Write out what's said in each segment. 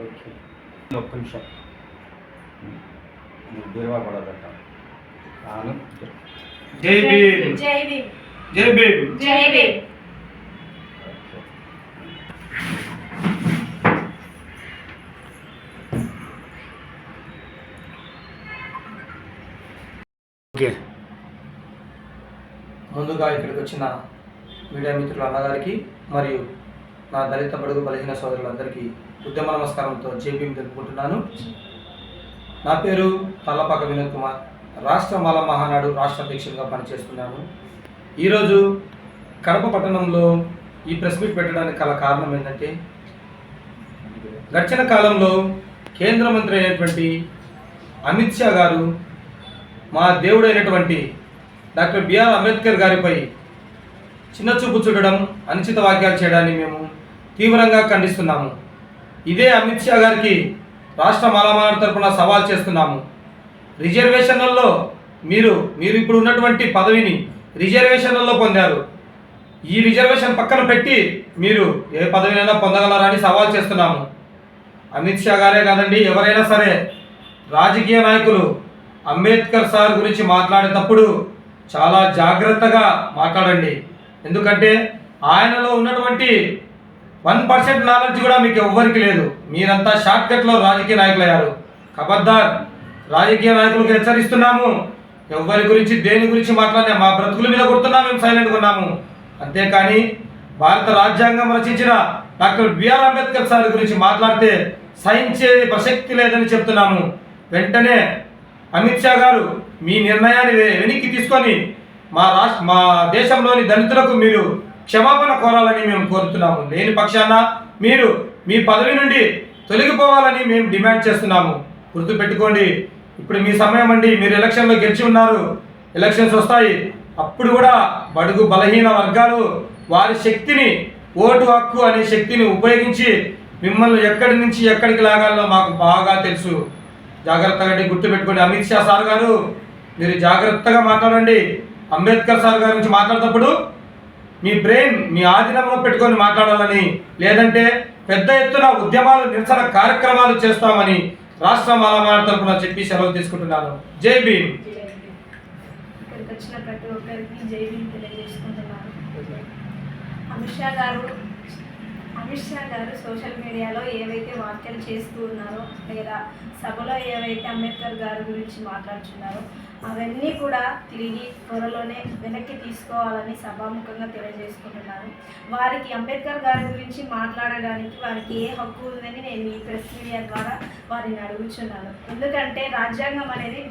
Okay. ఒక్క నిమిషం. బీరువా కూడా ఆను జై భీమ్. జై భీమ్. జై భీమ్. జై భీమ్. ఓకే. ముందుగా ఇక్కడికి వచ్చిన మీడియా మిత్రుల అన్నగారికి మరియు నా దళిత బడుగు బలహీన సోదరులందరికీ ఉద్యమ నమస్కారంతో జేబీఎం తెలుపుకుంటున్నాను. నా పేరు తల్లపాక వినోద్ కుమార్. రాష్ట్ర మాల మహానాడు రాష్ట్ర అధ్యక్షుడిగా పనిచేస్తున్నాను. ఈరోజు కడప పట్టణంలో ఈ ప్రెస్ మీట్ పెట్టడానికి గల కారణం ఏంటంటే గడిచిన కాలంలో కేంద్ర మంత్రి అయినటువంటి అమిత్ షా గారు మా దేవుడైనటువంటి డాక్టర్ బిఆర్ అంబేద్కర్ గారిపై చిన్న చూపు చూడడం అనుచిత వాక్యాలు చేయడాన్ని మేము తీవ్రంగా ఖండిస్తున్నాము. ఇదే అమిత్ షా గారికి రాష్ట్ర మాలామాల తరఫున సవాల్ చేస్తున్నాము. రిజర్వేషన్లలో మీరు మీరు ఇప్పుడు ఉన్నటువంటి పదవిని రిజర్వేషన్లలో పొందారు. ఈ రిజర్వేషన్ పక్కన పెట్టి మీరు ఏ పదవినైనా పొందగలరా అని సవాల్ చేస్తున్నాము. అమిత్ షా గారే కాదండి ఎవరైనా సరే రాజకీయ నాయకులు అంబేద్కర్ సార్ గురించి మాట్లాడేటప్పుడు చాలా జాగ్రత్తగా మాట్లాడండి. ఎందుకంటే ఆయనలో ఉన్నటువంటి వన్ పర్సెంట్ నాలెడ్జ్ కూడా మీకు ఎవ్వరికి లేదు. మీరంతా షార్ట్కట్లో రాజకీయ నాయకులు అయ్యారు ఖబర్దార్ రాజకీయ నాయకులకు హెచ్చరిస్తున్నాము. ఎవరి గురించి దేని గురించి మాట్లాడినా మా బ్రతుకుల మీద కొడుతున్నా మేము సైలెంట్గా ఉన్నాము. అంతేకాని భారత రాజ్యాంగం రచించిన డాక్టర్ బిఆర్ అంబేద్కర్ సార్ గురించి మాట్లాడితే సహించే ప్రసక్తి లేదని చెప్తున్నాము. వెంటనే అమిత్ షా గారు మీ నిర్ణయాన్ని వెనక్కి తీసుకొని మా రాష్ట్ర మా దేశంలోని దళితులకు మీరు క్షమాపణ కోరాలని మేము కోరుతున్నాము. లేని పక్షాన మీరు మీ పదవి నుండి తొలగిపోవాలని మేము డిమాండ్ చేస్తున్నాము. గుర్తుపెట్టుకోండి ఇప్పుడు మీ సమయం అండి. మీరు ఎలక్షన్లో గెలిచి ఉన్నారు. ఎలక్షన్స్ వస్తాయి. అప్పుడు కూడా బడుగు బలహీన వర్గాలు వారి శక్తిని ఓటు హక్కు అనే శక్తిని ఉపయోగించి మిమ్మల్ని ఎక్కడి నుంచి ఎక్కడికి లాగాలో మాకు బాగా తెలుసు. జాగ్రత్తగా గుర్తుపెట్టుకోండి. అమిత్ షా సార్ గారు మీరు జాగ్రత్తగా మాట్లాడండి. అంబేద్కర్ సార్ గారి నుంచి మాట్లాడేటప్పుడు మీ బ్రెయిన్ మీ ఆధీనంలో పెట్టుకొని మాట్లాడాలని లేదంటే పెద్ద ఎత్తున ఉద్యమాలు నిరసన కార్యక్రమాలు చేస్తామని రాష్ట్ర మాలమాల తరఫున చెప్పి సెలవు తీసుకుంటున్నాను. జై భీమ్. అమిత్ షా గారు అమిత్ షా గారు సోషల్ మీడియాలో ఏవైతే వ్యాఖ్యలు చేస్తూ ఉన్నారో లేదా సభలో ఏవైతే అంబేద్కర్ గారి గురించి మాట్లాడుతున్నారో అవన్నీ కూడా తిరిగి త్వరలోనే వెనక్కి తీసుకోవాలని సభాముఖంగా తెలియజేసుకుంటున్నాను. వారికి అంబేద్కర్ గారి గురించి మాట్లాడడానికి వారికి ఏ హక్కు ఉందని నేను ఈ ప్రెస్ మీడియా ద్వారా వారిని అడుగుచున్నాను. ఎందుకంటే రాజ్యాంగం అనేది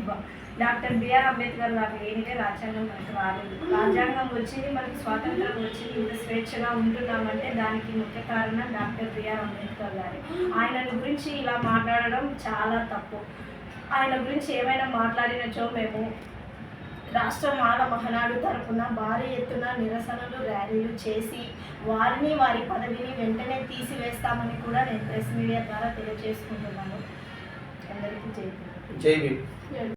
డాక్టర్ బిఆర్ అంబేద్కర్ గారు ఏంటంటే రాజ్యాంగం మనకు రాలేదు. రాజ్యాంగం వచ్చింది మనకి స్వాతంత్రం వచ్చింది ఇంత స్వేచ్ఛగా ఉంటున్నామంటే దానికి ముఖ్య కారణం డాక్టర్ బిఆర్ అంబేద్కర్ గారు. ఆయన గురించి ఇలా మాట్లాడడం చాలా తప్పు. ఆయన గురించి ఏమైనా మాట్లాడినచో మేము రాష్ట్ర మాల మహనాడు తరపున భారీ ఎత్తున నిరసనలు ర్యాలీలు చేసి వారిని వారి పదవిని వెంటనే తీసివేస్తామని కూడా నేను ప్రెస్ మీడియా ద్వారా తెలియజేసుకుంటున్నాను. అందరికీ జై జై